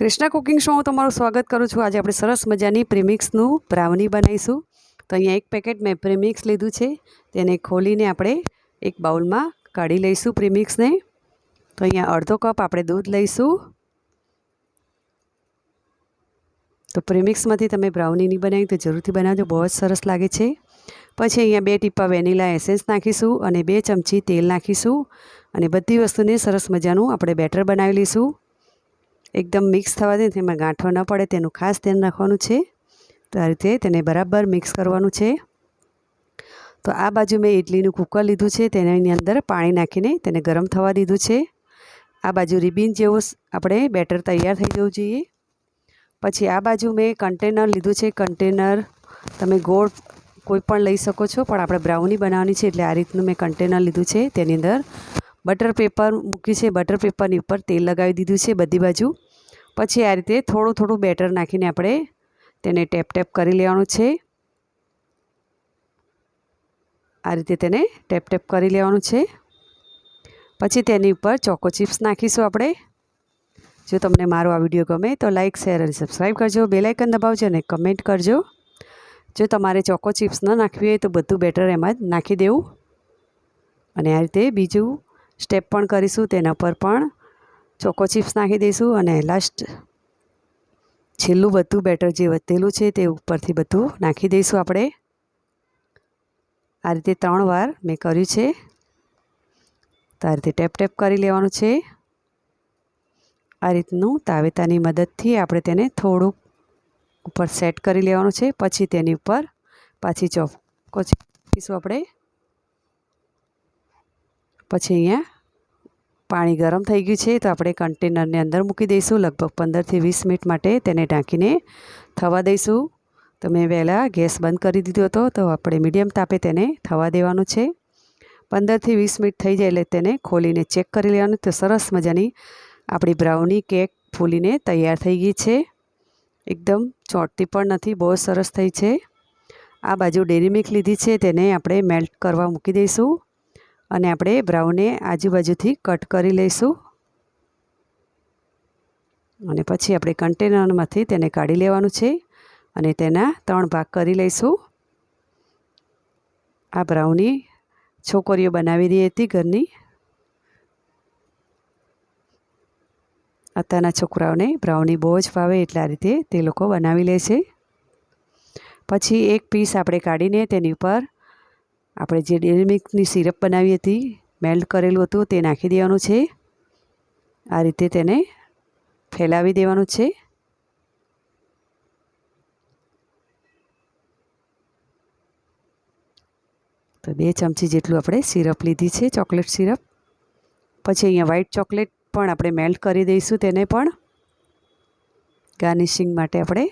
Krishna cooking શોમાં તમારું સ્વાગત કરું છું. આજે આપણે સરસ મજાની પ્રીમિક્સનું બ્રાઉની બનાવીશું. તો અહીંયા એક પેકેટ મેં પ્રીમિક્સ લીધું છે. તેને ખોલીને આપણે એક બાઉલમાં કાઢી લઈશું પ્રીમિક્સને. તો અહીંયા અડધો કપ આપણે દૂધ લઈશું. તો પ્રીમિક્સમાંથી તમે બ્રાઉની નહીં બનાવી તો જરૂરથી બનાવજો, બહુ જ સરસ લાગે છે. પછી અહીંયા બે ટીપા વેનીલા એસેન્સ નાખીશું અને બે ચમચી તેલ નાખીશું. અને બધી વસ્તુને સરસ મજાનું આપણે બેટર બનાવી લઈશું. એકદમ મિક્સ થવા દે તેમાં ગાંઠો ન પડે, તેનું ખાસ ધ્યાન રાખવાનું છે. તો આ રીતે તેને બરાબર મિક્સ કરવાનું છે. તો આ બાજુ મેં ઇડલીનું કુકર લીધું છે, તેની અંદર પાણી નાખીને તેને ગરમ થવા દીધું છે. આ બાજુ રિબિન જેવું આપણે બેટર તૈયાર થઈ જવું જોઈએ. પછી આ બાજુ મેં કન્ટેનર લીધું છે, કન્ટેનર તમે ગોળ કોઈ પણ લઈ શકો છો, પણ આપણે બ્રાઉની બનાવવાની છે, એટલે આ રીતનું મેં કન્ટેનર લીધું છે, તેની અંદર બટર પેપર મૂક્યું છે, બટર પેપરની ઉપર તેલ લગાવી દીધું છે બધી બાજુ. પછી આ રીતે થોડું થોડું બેટર નાખીને આપણે તેને ટેપ ટેપ કરી લેવાનું છે. આ રીતે તેને ટેપ ટેપ કરી લેવાનું છે. પછી તેની ઉપર ચોકો ચિપ્સ નાખીશું આપણે. જો તમને મારો આ વીડિયો ગમે તો લાઇક શેર અને સબસ્ક્રાઈબ કરજો. બેલાઇકન દબાવજો અને કમેન્ટ કરજો. જો તમારે ચોકો ચિપ્સ ન નાખવી હોય તો બધું બેટર એમાં જ નાખી દેવું. અને આ રીતે બીજું સ્ટેપ પણ કરીશું, તેના પર પણ ચોકો ચિપ્સ નાખી દઈશું અને લાસ્ટ છેલ્લું બધું બેટર જે વધેલું છે તે ઉપરથી બધું નાખી દઈશું આપણે. આ રીતે ત્રણ વાર મેં કર્યું છે. તો આ રીતે ટેપ ટેપ કરી લેવાનું છે. આ રીતનું તાવેતાની મદદથી આપણે તેને થોડુંક ઉપર સેટ કરી લેવાનું છે, પછી તેની ઉપર પાછી ચોકો ચીપીશું આપણે. પછી અહીંયા પાણી ગરમ થઈ ગયું છે, તો આપણે કન્ટેનરની અંદર મૂકી દઈશું. લગભગ પંદરથી વીસ મિનિટ માટે તેને ઢાંકીને થવા દઈશું. તો મેં વહેલાં ગેસ બંધ કરી દીધો હતો, તો આપણે મીડિયમ તાપે તેને થવા દેવાનું છે. પંદરથી વીસ મિનિટ થઈ જાય એટલે તેને ખોલીને ચેક કરી લેવાનું. તો સરસ મજાની આપણી બ્રાઉની કેક ફૂલીને તૈયાર થઈ ગઈ છે. એકદમ ચોંટતી પણ નથી, બહુ સરસ થઈ છે. આ બાજુ ડેરી મિલ્ક લીધી છે, તેને આપણે મેલ્ટ કરવા મૂકી દઈશું. અને આપણે બ્રાઉને આજુબાજુથી કટ કરી લઈશું. અને પછી આપણે કન્ટેનરમાંથી તેને કાઢી લેવાનું છે અને તેના ત્રણ ભાગ કરી લઈશું. આ બ્રાઉની છોકરીઓ બનાવી રહી હતી ઘરની. અત્યારના છોકરાઓને બ્રાઉની બહુ જ ભાવે એટલા રીતે તે લોકો બનાવી લે છે. પછી એક પીસ આપણે કાઢીને તેની ઉપર આપણે જે ડેરી મિલ્કની સિરપ બનાવી હતી, મેલ્ટ કરેલું હતું, તે નાખી દેવાનું છે. આ રીતે તેને ફેલાવી દેવાનું છે. તો બે ચમચી જેટલું આપણે સિરપ લીધી છે, ચોકલેટ સિરપ. પછી અહીંયા વ્હાઈટ ચોકલેટ પણ આપણે મેલ્ટ કરી દઈશું તેને પણ. ગાર્નિશિંગ માટે આપણે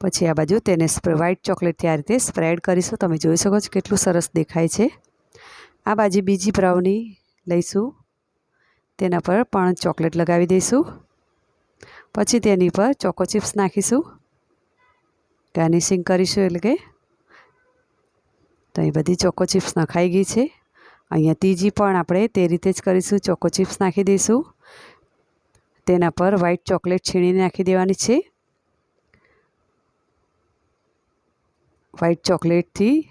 પછી આ બાજુ તેને વ્હાઈટ ચોકલેટથી આ રીતે સ્પ્રેડ કરીશું. તમે જોઈ શકો છો કેટલું સરસ દેખાય છે. આ બાજુ બીજી બ્રાઉની લઈશું. તેના પર પણ ચોકલેટ લગાવી દઈશું. પછી તેની પર ચોકો ચિપ્સ નાખીશું. ગાર્નિશિંગ કરીશું એટલે કે. તો અહીં બધી ચોકો ચિપ્સ નખાઈ ગઈ છે. અહીંયા ત્રીજી પણ આપણે તે રીતે જ કરીશું. ચોકો ચિપ્સ નાખી દઈશું. તેના પર વ્હાઈટ ચોકલેટ છીણીને નાખી દેવાની છે. વ્હાઈટ ચોકલેટથી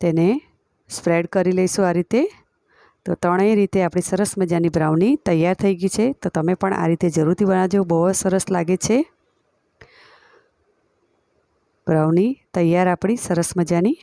તેને સ્પ્રેડ કરી લઈશું આ રીતે. તો ત્રણેય રીતે આપણી સરસ મજાની બ્રાઉની તૈયાર થઈ ગઈ છે. તો તમે પણ આ રીતે જરૂરથી બનાવજો. બહુ જ સરસ લાગે છે. બ્રાઉની તૈયાર આપણી સરસ મજાની